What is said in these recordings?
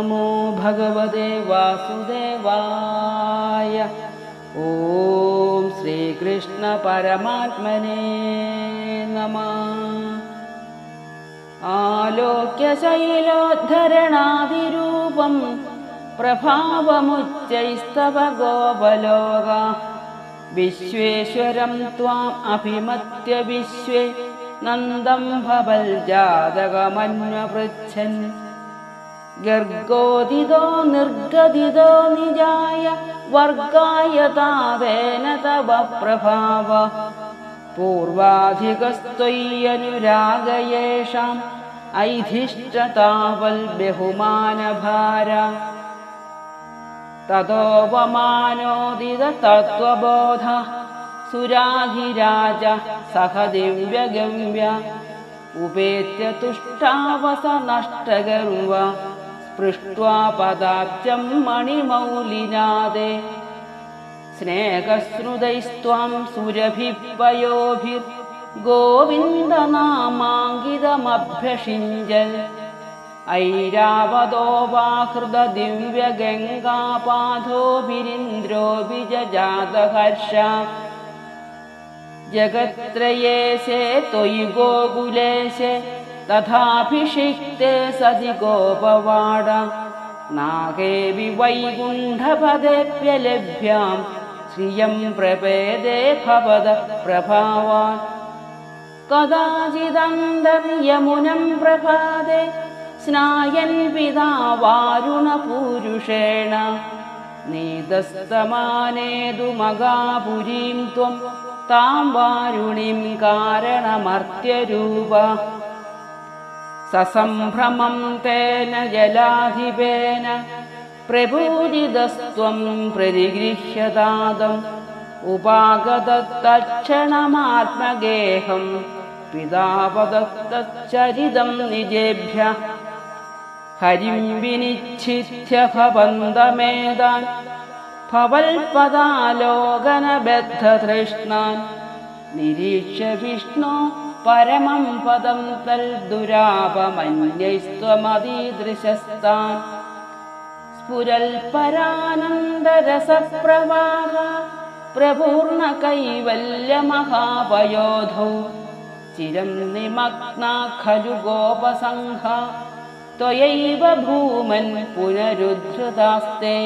नमो भगवते वासुदेवाय। ॐ श्रीकृष्णपरमात्मने नमः। आलोक्यशैलोद्धरणादिरूपं प्रभावमुच्चैस्तव गोपलोगा विश्वेश्वरं त्वाम् अभिमत्य विश्वे नन्दं भवल्जातकमन्वपृच्छन् गर्गोदितो निर्गदितो निजाय वर्गाय तावेन तव प्रभाव। पूर्वाधिकस्त्वय्यनुरागयेषाम् ऐधिष्ठतावल्बहुमानभार ततोपमानोदिततत्त्वबोध सुराधिराज सह दिव्यगम्य। उपेत्य तुष्टावस नष्टगर्व स्पृष्ट्वा पदाब्जं मणिमौलिनादे। स्नेहस्नुदैस्त्वां सुरभिपयोभिर्गोविन्दनामाङ्गितमभ्यषिञ्जल् ऐरावतोपाकृतदिव्यगङ्गापाधोभिरिन्द्रोऽपि जजातहर्ष जगत्त्रयेशे त्वयि गोकुलेशे तथाभिषिक्ते सति गोपवाड। नागेऽपि वैकुण्ठपदेऽप्यलभ्यां श्रियं प्रपेदे भवद प्रभावान्। कदाचिदन्तर्यमुनं प्रभाते स्नायन् पिता वारुणपूरुषेण। नीतस्तमानेतुमगापुरीं त्वं तां वारुणीं कारणमर्त्यरूप ससम्भ्रमं तेन जलाधिपेन प्रपूजितस्त्वं प्रतिगृह्यतादम् उपागतत्तक्षणमात्मगेहं पितापदत्तच्चरितं निजेभ्य हरिं विनिच्छित्य भवन्तमेदान् भवल्पदालोकनबद्धतृष्णान् निरीक्ष्य विष्णो परमं पदं तल्दुरापमन्यैस्त्वमदीदृशस्तान् स्फुरल्परानन्दरसप्रवाह प्रपूर्णकैवल्यमहापयोधौ चिरं निमग्ना खलु गोपसङ्घ त्वयैव भूमन् पुनरुद्धृतास्ते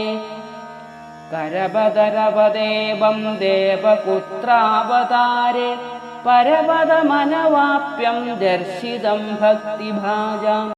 करपदरपदेवं देवपुत्रावतारे परपदमनवाप्यं दर्शितं भक्तिभाजाम्